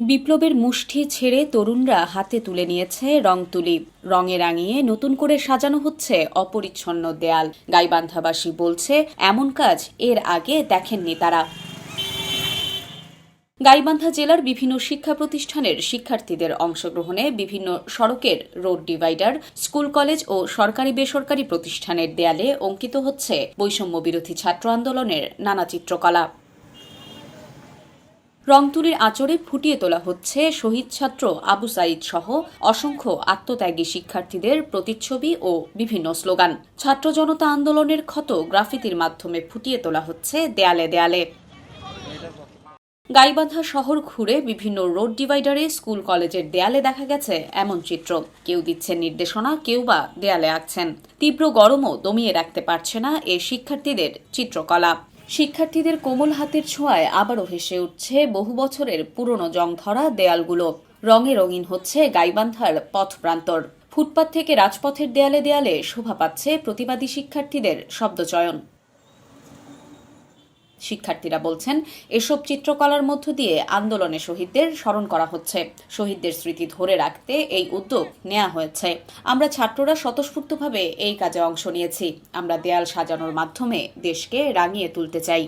বিপ্লবের মুষ্টি ছেড়ে তরুণরা হাতে তুলে নিয়েছে রং তুলি রঙে রাঙিয়ে নতুন করে সাজানো হচ্ছে অপরিচ্ছন্ন দেয়াল। গাইবান্ধাবাসী বলছে, এমন কাজ এর আগে দেখেননি তারা। গাইবান্ধা জেলার বিভিন্ন শিক্ষা প্রতিষ্ঠানের শিক্ষার্থীদের অংশগ্রহণে বিভিন্ন সড়কের রোড ডিভাইডার, স্কুল কলেজ ও সরকারি বেসরকারি প্রতিষ্ঠানের দেয়ালে অঙ্কিত হচ্ছে বৈষম্য বিরোধী ছাত্র আন্দোলনের নানা চিত্রকলা। রংতুলির আচরে ফুটিয়ে তোলা হচ্ছে শহীদ ছাত্র আবু সাইদ সহ অসংখ্য আত্মত্যাগী শিক্ষার্থীদের প্রতিচ্ছবি ও বিভিন্ন স্লোগান। ছাত্র জনতা আন্দোলনের ক্ষত গ্রাফিতির মাধ্যমে ফুটিয়ে তোলা হচ্ছে দেয়ালে দেয়ালে। গাইবান্ধা শহর ঘুরে বিভিন্ন রোড ডিভাইডারে স্কুল কলেজের দেয়ালে দেখা গেছে এমন চিত্র। কেউ দিচ্ছেন নির্দেশনা, কেউ বা দেয়ালে আঁকছেন। তীব্র গরমও দমিয়ে রাখতে পারছে না এ শিক্ষার্থীদের চিত্রকলা। শিক্ষার্থীদের কোমল হাতের ছোঁয়ায় আবারও ভেসে উঠছে বহু বছরের পুরনো জং ধরা দেয়ালগুলো। রঙে রঙিন হচ্ছে গাইবান্ধার পথ প্রান্তর। ফুটপাত থেকে রাজপথের দেয়ালে দেয়ালে শোভা পাচ্ছে প্রতিবাদী শিক্ষার্থীদের শব্দচয়ন। শিক্ষার্থীরা বলছেন, এসব চিত্রকলার মধ্য দিয়ে আন্দোলনে শহীদদের স্মরণ করা হচ্ছে। শহীদদের স্মৃতি ধরে রাখতে এই উদ্যোগ নেওয়া হয়েছে। আমরা ছাত্ররা স্বতঃস্ফূর্তভাবে এই কাজে অংশ নিয়েছি। আমরা দেয়াল সাজানোর মাধ্যমে দেশকে রাঙিয়ে তুলতে চাই।